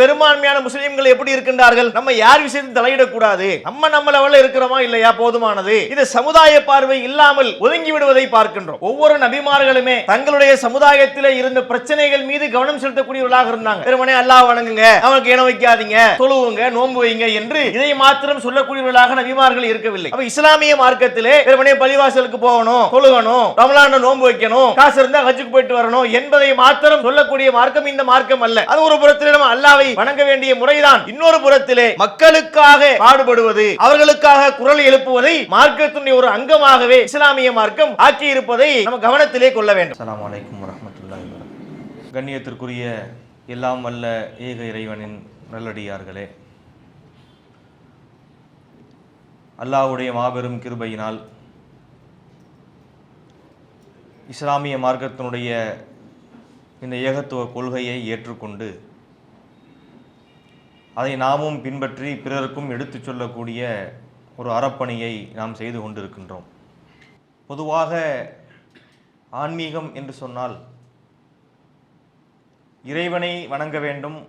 பெரும்பான்மையான முஸ்லீம்கள் எப்படி இருக்கின்றார்கள்? நம்ம யார் விஷயத்தில் தலையிடக்கூடாது. நம்ம நம்ம லெவல்ல இருக்கிறோமா இல்லையா? போதுமானது. இது சமுதாய பார்வை இல்லாமல் ஒதுங்கி விடுவதை பார்க்கின்றோம். ஒவ்வொரு நபிமார்களுமே தங்களுடைய சமுதாயத்தில் இருந்த பிரச்சனைகள் மீது கவனம் செலுத்தக்கூடியவர்களாக இருந்தாங்க. வெறுமனே அல்லாஹ் வணங்குங்க அவனுக்கு இனம் வைக்காதீங்க தொழுவுங்க நோன்பு வைங்க என்று இதை மாத்திரம் சொல்லக்கூடியவர்களாக நபிமார்கள் இருக்கவில்லை. அப்ப இஸ்லாமிய மார்க்கத்திலே வெறுமனே பள்ளிவாசலுக்கு போகணும் தொழுகணும் ரமலான நோன்பு வைக்கணும் காசு இருந்தா ஹஜ்ஜுக்கு போயிட்டு வரணும் என்பதை மாத்திரம் சொல்லக்கூடிய மார்க்கம் இந்த மார்க்கம் அல்ல. அது ஒரு புறத்தில் நம்ம அல்லாவை வணங்க வேண்டிய முறைதான் இன்னொரு புறத்திலே மக்களுக்காக பாடுபடுவது அவர்களுக்காக குரல் எழுப்புவதை மார்க்கத்தினுடைய ஒரு அங்கமாகவே இஸ்லாமிய மார்க்கம் ஆக்கி இருப்பதை நம்ம கவனத்திலே கொள்ள வேண்டும். அஸ்ஸலாமு அலைக்கும் வரஹ்மத்துல்லாஹி வபரகாத்துஹு. கண்ணியத்திற்குரிய எல்லாம் வல்ல ஏக இறைவனின் நல்லடியார்களே அல்லாஹ்வுடைய மாபெரும் கிருபையினால் இஸ்லாமிய மார்க்கத்தினுடைய இந்த ஏகத்துவ கொள்கையை ஏற்றுக்கொண்டு அதை நாமும் பின்பற்றி பிறருக்கும் எடுத்துச் சொல்லக்கூடிய ஒரு அறப்பணியை நாம் செய்து கொண்டிருக்கின்றோம். பொதுவாக ஆன்மீகம் என்று சொன்னால் இறைவனை வணங்க வேண்டும்.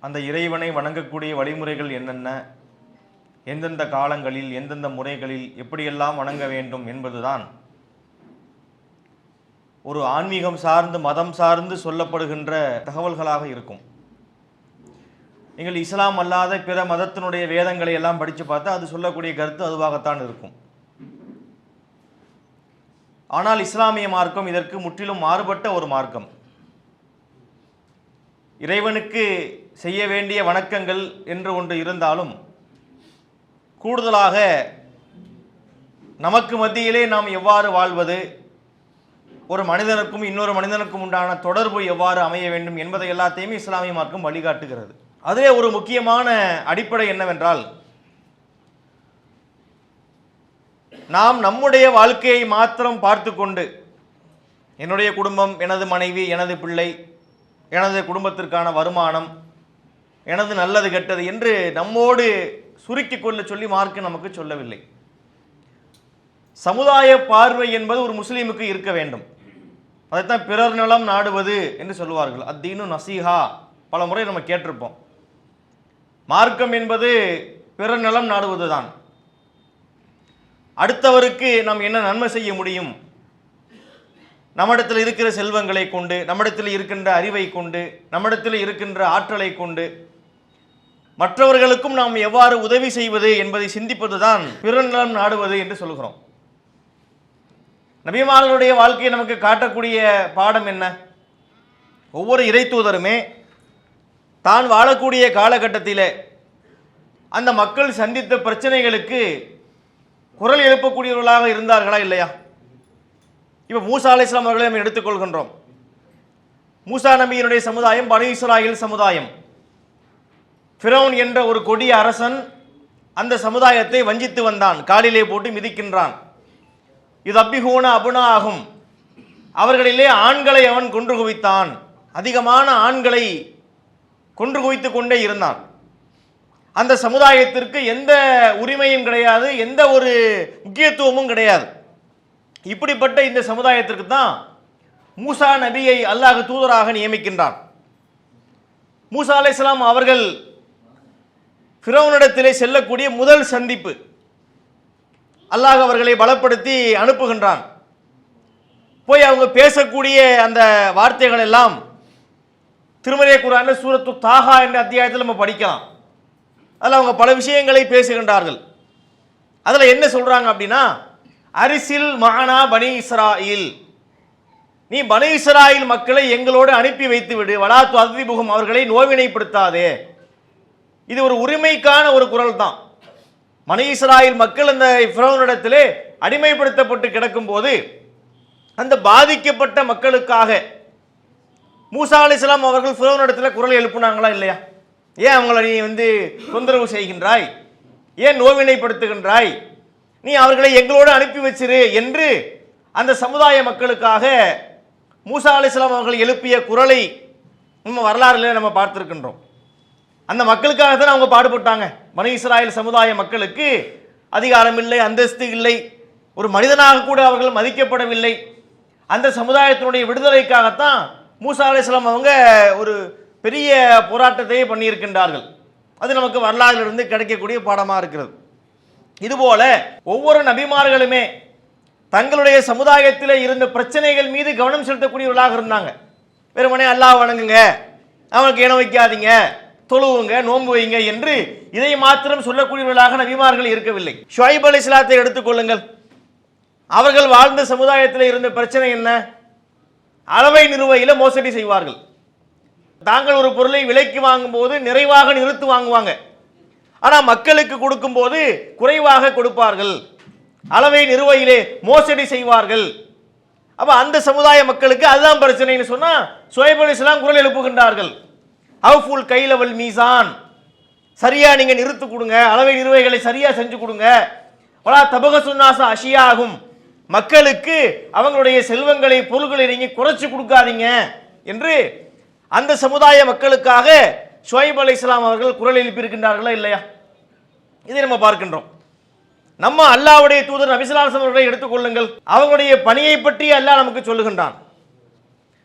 அந்த இறைவனை வணங்கக்கூடிய வழிமுறைகள் என்னென்ன? எந்தெந்த காலங்களில் எந்தெந்த முறைகளில் எப்படியெல்லாம் வணங்க வேண்டும் என்பதுதான். ஒரு ஆன்மீகம் சார்ந்து மதம் சார்ந்து சொல்லப்படுகின்ற தகவல்களாக இருக்கும். நீங்கள் இஸ்லாம் அல்லாத பிற மதத்தினுடைய வேதங்களை எல்லாம் படித்து பார்த்தா அது சொல்லக்கூடிய கருத்து அதுவாகத்தான் இருக்கும். ஆனால் இஸ்லாமிய மார்க்கம் இதற்கு முற்றிலும் மாறுபட்ட ஒரு மார்க்கம். இறைவனுக்கு செய்ய வேண்டிய வணக்கங்கள் என்று ஒன்று இருந்தாலும் கூடுதலாக நமக்கு மத்தியிலே நாம் எவ்வாறு வாழ்வது ஒரு மனிதனுக்கும் இன்னொரு மனிதனுக்கும் உண்டான தொடர்பு எவ்வாறு அமைய வேண்டும் என்பதை எல்லாத்தையுமே இஸ்லாமிய மார்க்கம் வழிகாட்டுகிறது. அதிலே ஒரு முக்கியமான அடிப்படை என்னவென்றால் நாம் நம்முடைய வாழ்க்கையை மாத்திரம் பார்த்து கொண்டு என்னுடைய குடும்பம் எனது மனைவி எனது பிள்ளை எனது குடும்பத்திற்கான வருமானம் எனது நல்லது கெட்டது என்று நம்மோடு சுருக்கி கொள்ள சொல்லி மார்க்கு நமக்கு சொல்லவில்லை. சமுதாய பார்வை என்பது ஒரு முஸ்லீமுக்கு இருக்க வேண்டும். அதைத்தான் பிறர் நலம் நாடுவது என்று சொல்லுவார்கள். அத்தீனு நசீஹா பல முறை நம்ம கேட்டிருப்போம். மார்க்கம் என்பது பிறர் நலம் நாடுவதுதான். அடுத்தவருக்கு நாம் என்ன நன்மை செய்ய முடியும்? நம்மிடத்தில் இருக்கிற செல்வங்களை கொண்டு நம்மிடத்தில் இருக்கின்ற அறிவை கொண்டு நம்மிடத்தில் இருக்கின்ற ஆற்றலை கொண்டு மற்றவர்களுக்கும் நாம் எவ்வாறு உதவி செய்வது என்பதை சிந்திப்பதுதான் பிறநலம் நாடுவது என்று சொல்கிறோம். நபிமார்களுடைய வாழ்க்கையை நமக்கு காட்டக்கூடிய பாடம் என்ன? ஒவ்வொரு இறைத்தூதருமே தான் வாழக்கூடிய காலகட்டத்திலே அந்த மக்கள் சந்தித்த பிரச்சனைகளுக்கு குரல் எழுப்பக்கூடியவர்களாக இருந்தார்களா இல்லையா? இப்போ மூசா அலி இஸ்லாம் அவர்களை நம்ம எடுத்துக்கொள்கின்றோம். மூசா நபியினுடைய சமுதாயம் பனு இஸ்ராயில் சமுதாயம். ஃபிரௌன் என்ற ஒரு கொடிய அரசன் அந்த சமுதாயத்தை வஞ்சித்து வந்தான் காலிலே போட்டு மிதிக்கின்றான். இது அப்பிகூன அபுனா ஆகும் அவர்களிலே ஆண்களை அவன் கொன்று குவித்தான். அதிகமான ஆண்களை கொன்று குவித்து கொண்டே இருந்தான். அந்த சமுதாயத்திற்கு எந்த உரிமையும் கிடையாது எந்த ஒரு முக்கியத்துவமும் கிடையாது. இப்படிப்பட்ட இந்த சமுதாயத்திற்கு தான் மூசா நபியை அல்லாஹ் தூதராக நியமிக்கின்றான். மூசா அலைஹிஸ்ஸலாம் அவர்கள் ஃபிரௌனிடத்திலே செல்லக்கூடிய முதல் சந்திப்பு. அல்லாஹ் அவர்களை பலப்படுத்தி அனுப்புகின்றான். போய் அவங்க பேசக்கூடிய அந்த வார்த்தைகள் எல்லாம் திருமறை குரான்ல சூரத்து தாகா என்ற அத்தியாயத்தில் நம்ம படிக்கலாம். அதில் அவங்க பல விஷயங்களை பேசுகின்றார்கள். அதில் என்ன சொல்கிறாங்க அப்படின்னா அரிசில் மகனா பனி இஸ்ராயில். நீ பனி இஸ்ராயில் மக்களை எங்களோடு அனுப்பி வைத்து விடு. வலாத்து அதிபுகம் அவர்களை நோவினைப்படுத்தாதே. இது ஒரு உரிமைக்கான ஒரு குரல் தான். மனி இஸ்ராயில் மக்கள் அந்த ஃபிரௌனிடத்திலே அடிமைப்படுத்தப்பட்டு கிடக்கும் போது அந்த பாதிக்கப்பட்ட மக்களுக்காக மூசா அலிஸ்லாம் அவர்கள் ஃபிரௌனிடத்தில் குரல் எழுப்புனாங்களா இல்லையா? ஏன் அவங்கள நீ வந்து தொந்தரவு செய்கின்றாய்? ஏன் நோவினைப்படுத்துகின்றாய்? நீ அவர்களை எங்களோடு அனுப்பி வச்சிரு என்று அந்த சமுதாய மக்களுக்காக மூசா அலிஸ்லாம் அவர்கள் எழுப்பிய குரலை நம்ம வரலாறுல நம்ம பார்த்துருக்கின்றோம். அந்த மக்களுக்காக தான் அவங்க பாடுபட்டாங்க. மனு இஸ்ராயல் சமுதாய மக்களுக்கு அதிகாரம் இல்லை அந்தஸ்து இல்லை ஒரு மனிதனாக கூட அவர்கள் மதிக்கப்படவில்லை. அந்த சமுதாயத்தினுடைய விடுதலைக்காகத்தான் மூசா அலிஸ்லாம் அவங்க ஒரு பெரிய போராட்டத்தையே பண்ணியிருக்கின்றார்கள். அது நமக்கு வரலாறிலிருந்து கிடைக்கக்கூடிய பாடமாக இருக்கிறது. இதுபோல ஒவ்வொரு நபிமார்களுமே தங்களுடைய சமுதாயத்தில் இருந்த பிரச்சனைகள் மீது கவனம் செலுத்தக்கூடியவர்களாக இருந்தாங்க. வெறுமனே அல்லாஹ் வணங்குங்க அவனுக்கு இனம் வைக்காதீங்க தொழுவுங்க நோன்பு வைங்க என்று இதை மாத்திரம் சொல்லக்கூடியவர்களாக நபிமார்கள் இருக்கவில்லை. ஷுவைப் அலி இஸ்லாத்தை எடுத்துக்கொள்ளுங்கள் அவர்கள் வாழ்ந்த சமுதாயத்தில் இருந்த பிரச்சனை என்ன? அளவை நிறுவையில் மோசடி செய்வார்கள். தாங்கள் ஒரு பொருளை விலைக்கு வாங்கும்போது நிறைவாக நிறுத்து வாங்குவாங்க. ஆனால் மக்களுக்கு கொடுக்கும்போது குறைவாக கொடுப்பார்கள். அளவை நிறுவையிலே மோசடி செய்வார்கள். அப்போ அந்த சமுதாய மக்களுக்கு அதுதான் பிரச்சனைன்னு சொன்னால் சுயப் இஸ்லாம் குரல் எழுப்புகின்றார்கள். கை கைலவல் மீசான். சரியாக நீங்கள் நிறுத்து கொடுங்க. அளவை நிறுவைகளை சரியாக செஞ்சு கொடுங்க. வலா தபக சுன்னாச அஷியாகும். மக்களுக்கு அவங்களுடைய செல்வங்களை பொருள்களை நீங்க குறைச்சி கொடுக்காதீங்க என்று அந்த சமுதாய மக்களுக்காக ஷுவைப் அலி இஸ்லாம் அவர்கள் குரல் எழுப்பியிருக்கின்றார்களா இல்லையா? இதை நம்ம பார்க்கின்றோம். நம்ம அல்லாவுடைய தூதர் நபிசுல்லாஸ் அவர்களை எடுத்துக்கொள்ளுங்கள் அவங்களுடைய பணியை பற்றி அல்லாஹ் நமக்கு சொல்லுகின்றான்.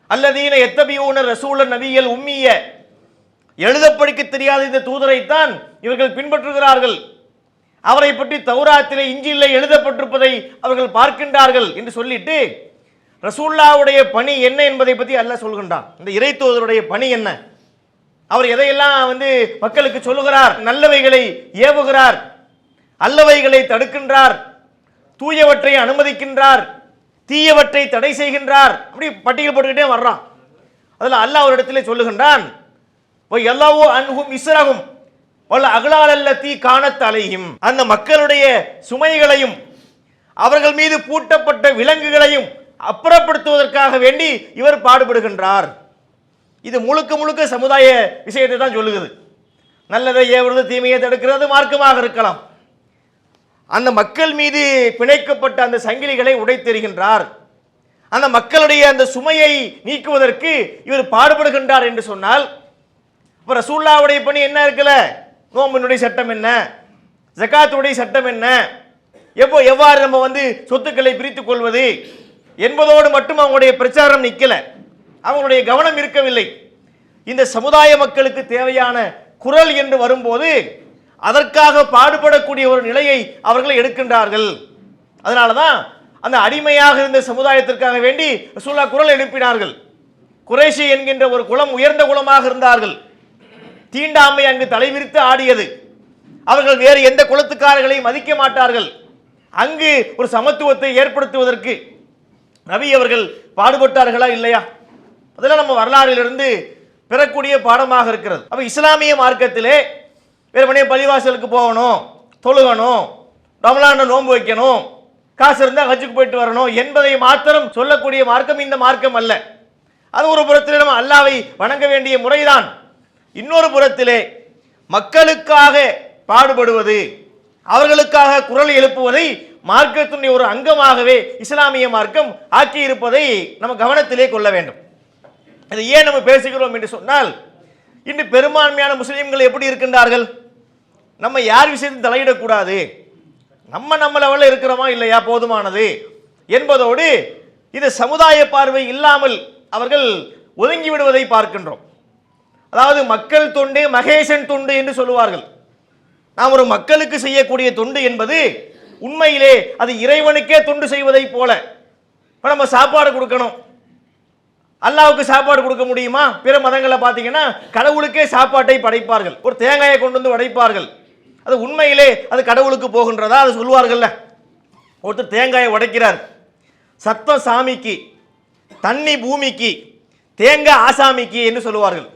அல்லதீன எத்தபியூன ரசூல நபியல் உம்மிய. எழுத படிக்க தெரியாத இந்த தூதரைத்தான் இவர்கள் பின்பற்றுகிறார்கள். அவரை பற்றி தௌராத்திலே இஞ்சியிலே எழுதப்பட்டிருப்பதை அவர்கள் பார்க்கின்றார்கள் என்று சொல்லிட்டு ரசூல்லாவுடைய பணி என்ன என்பதை பற்றி அல்ல சொல்கின்றான். இந்த இறை பணி என்ன? அவர் எதையெல்லாம் வந்து மக்களுக்கு சொல்லுகிறார்? நல்லவைகளை ஏவுகிறார் அல்லவைகளை தடுக்கின்றார் தூயவற்றை அனுமதிக்கின்றார் தீயவற்றை தடை செய்கின்றார் அப்படி பட்டியல் போட்டுக்கிட்டே வர்றான். அதில் அல்லாஹ் ஒரு இடத்துல சொல்லுகின்றான் எல்லாவோ அன்ஹும் இஸ்ரகும் வல்ல அகலாலல்ல தீ காணத்தலையும் அந்த மக்களுடைய சுமைகளையும் அவர்கள் மீது பூட்டப்பட்ட விலங்குகளையும் அப்புறப்படுத்துவதற்காக வேண்டி இவர் பாடுபடுகின்றார். இது முழுக்க முழுக்க சமுதாய விஷயத்தை தான் சொல்லுகிறது. நல்லதை ஏவுறது தீமையை தடுக்கிறது மார்க்கமாக இருக்கலாம். அந்த மக்கள் மீது பிணைக்கப்பட்ட அந்த சங்கிலிகளை உடைத்தெறிகின்றார். அந்த மக்களுடைய அந்த சுமையை நீக்குவதற்கு இவர் பாடுபடுகின்றார் என்று சொன்னால் இப்போ ரசூல்லாவுடைய பணி என்ன இருக்குல்ல? நோம்பினுடைய சட்டம் என்ன? ஜக்காத்துடைய சட்டம் என்ன? எப்போ எவ்வாறு நம்ம வந்து சொத்துக்களை பிரித்துக் கொள்வது? என்பதோடு மட்டும் அவங்களுடைய பிரச்சாரம் நிற்கல அவங்களுடைய கவனம் இருக்கவில்லை. இந்த சமுதாய மக்களுக்கு தேவையான குரல் என்று வரும்போது அதற்காக பாடுபடக்கூடிய ஒரு நிலையை அவர்கள் எடுக்கின்றார்கள். அதனால தான் அந்த அடிமையாக இருந்த சமுதாயத்திற்காக வேண்டி ரசூல்லா குரல் எழுப்பினார்கள். குறைஷி என்கின்ற ஒரு குலம் உயர்ந்த குலமாக இருந்தார்கள். தீண்டாமை அங்கு தலைவிரித்து ஆடியது. அவர்கள் வேறு எந்த குலத்துக்காரர்களையும் மதிக்க மாட்டார்கள். அங்கு ஒரு சமத்துவத்தை ஏற்படுத்துவதற்கு நபி அவர்கள் பாடுபட்டார்களா இல்லையா? அதெல்லாம் நம்ம வரலாறிலிருந்து பெறக்கூடிய பாடமாக இருக்கிறது. அப்ப இஸ்லாமிய மார்க்கத்திலே வெறுமனே பள்ளிவாசலுக்கு போகணும் தொழுகணும் ரமலான நோன்பு வைக்கணும் காசு இருந்தால் ஹஜ்ஜுக்கு போயிட்டு வரணும் என்பதை மாத்திரம் சொல்லக்கூடிய மார்க்கம் இந்த மார்க்கம் அல்ல. அது ஒரு புறத்தில் நம்ம அல்லாவை வணங்க வேண்டிய முறைதான். இன்னொரு புறத்திலே மக்களுக்காக பாடுபடுவது அவர்களுக்காக குரல் எழுப்புவதை மார்க்கத்தினுடைய ஒரு அங்கமாகவே இஸ்லாமிய மார்க்கம் ஆக்கியிருப்பதை நம்ம கவனத்திலே கொள்ள வேண்டும். இதை ஏன் நம்ம பேசுகிறோம் என்று சொன்னால் இன்று பெரும்பான்மையான முஸ்லீம்கள் எப்படி இருக்கின்றார்கள்? நம்ம யார் விஷயத்தையும் தலையிடக்கூடாது. நம்ம நம்ம லெவலில் இருக்கிறோமா இல்லையா? போதுமானது. என்பதோடு இது சமுதாய பார்வை இல்லாமல் அவர்கள் ஒதுங்கி விடுவதை பார்க்கின்றோம். அதாவது மக்கள் தொண்டு மகேசன் தொண்டு என்று சொல்லுவார்கள். நாம் ஒரு மக்களுக்கு செய்யக்கூடிய தொண்டு என்பது உண்மையிலே அது இறைவனுக்கே தொண்டு செய்வதை போல. இப்போ நம்ம சாப்பாடு கொடுக்கணும். அல்லாவுக்கு சாப்பாடு கொடுக்க முடியுமா? பிற மதங்களை பார்த்தீங்கன்னா கடவுளுக்கே சாப்பாட்டை படைப்பார்கள். ஒரு தேங்காயை கொண்டு வந்து உடைப்பார்கள் அது உண்மையிலே அது கடவுளுக்கு போகின்றதா? அது சொல்லுவார்கள்ல. ஒருத்தர் தேங்காயை உடைக்கிறார் சத்தம் சாமிக்கு தண்ணி பூமிக்கு தேங்காய் ஆசாமிக்கு என்று சொல்லுவார்கள்.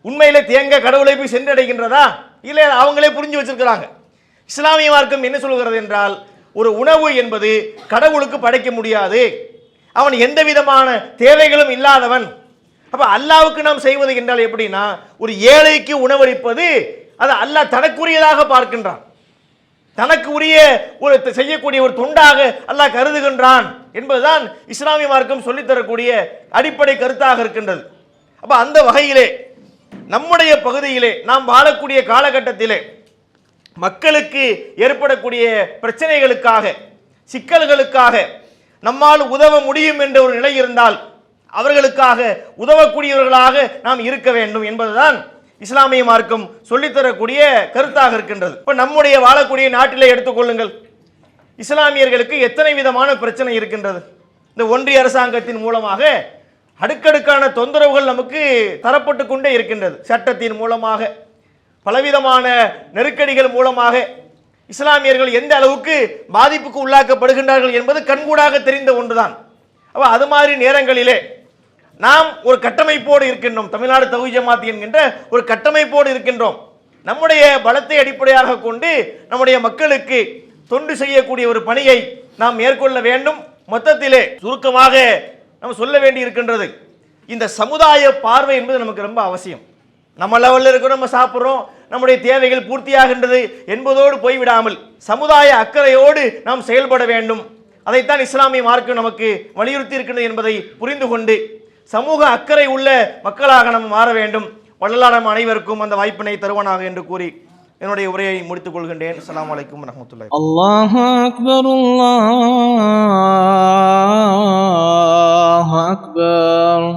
உண்மையில் தேங்க கடவுளை போய் சென்றடைகின்றதா? இல்லை அவங்களே புரிஞ்சு வச்சிருக்கிறாங்க. இஸ்லாமிய மார்க்கம் என்ன சொல்கிறது என்றால் ஒரு உணவு என்பது கடவுளுக்கு படைக்க முடியாது. அவன் எந்த விதமான தேவைகளும் இல்லாதவன். அப்ப அல்லாவுக்கு நாம் செய்வது என்றால் எப்படின்னா ஒரு ஏழைக்கு உணவளிப்பது அது அல்லாஹ் தனக்குரியதாக பார்க்கின்றான். தனக்கு உரிய ஒரு செய்யக்கூடிய ஒரு தொண்டாக அல்லாஹ் கருதுகின்றான் என்பதுதான் இஸ்லாமிய மார்க்கம் சொல்லித் தரக்கூடிய அடிப்படை கருத்தாக இருக்கின்றது. அப்ப அந்த வகையிலே நம்முடைய பகுதியிலே நாம் வாழக்கூடிய காலகட்டத்திலே மக்களுக்கு ஏற்படக்கூடிய பிரச்சனைகளுக்காக சிக்கல்களுக்காக நம்மால் உதவ முடியும் என்ற ஒரு நிலை இருந்தால் அவர்களுக்காக உதவக்கூடியவர்களாக நாம் இருக்க வேண்டும் என்பதுதான் இஸ்லாமிய மார்க்கம் சொல்லித்தரக்கூடிய கருத்தாக இருக்கின்றது. இப்போ நம்முடைய வாழக்கூடிய நாட்டிலே எடுத்துக்கொள்ளுங்கள் இஸ்லாமியர்களுக்கு எத்தனை விதமான பிரச்சனை இருக்கின்றது? இந்த ஒன்றிய அரசாங்கத்தின் மூலமாக அடுக்கடுக்கான தொந்தரவுகள் நமக்கு தரப்பட்டு கொண்டே இருக்கின்றது. சட்டத்தின் மூலமாக பலவிதமான நெருக்கடிகள் மூலமாக இஸ்லாமியர்கள் எந்த அளவுக்கு பாதிப்புக்கு உள்ளாக்கப்படுகின்றார்கள் என்பது கண்கூடாக தெரிந்த ஒன்றுதான். அப்போ அது மாதிரி நேரங்களிலே நாம் ஒரு கட்டமைப்போடு இருக்கின்றோம். தமிழ்நாடு தகுதி ஜமாத் என்கின்ற ஒரு கட்டமைப்போடு இருக்கின்றோம். நம்முடைய பலத்தை அடிப்படையாக கொண்டு நம்முடைய மக்களுக்கு தொண்டு செய்யக்கூடிய ஒரு பணியை நாம் மேற்கொள்ள வேண்டும். மொத்தத்திலே சுருக்கமாக நம்ம சொல்ல வேண்டி இருக்கின்றது. இந்த சமுதாய பார்வை என்பது நமக்கு ரொம்ப அவசியம். நம்ம லெவலில் இருக்கிறோம் நம்ம சாப்பிட்றோம் நம்முடைய தேவைகள் பூர்த்தியாகின்றது என்பதோடு போய்விடாமல் சமுதாய அக்கறையோடு நாம் செயல்பட வேண்டும். அதைத்தான் இஸ்லாமிய மார்க்கம் நமக்கு வலியுறுத்தி இருக்கின்றது என்பதை புரிந்து கொண்டு சமூக அக்கறை உள்ள மக்களாக நாம் மாற வேண்டும். வள்ளலாரம் அனைவருக்கும் அந்த வாய்ப்பினை தருவனாக என்று கூறி என்னுடைய உரையை முடித்துக் கொள்கின்றேன். அஸ்லாம் வலைக்கம் வரமத்துல்லாய் அல்லாஹ் அக்பர் அல்லாஹ் அக்பர்.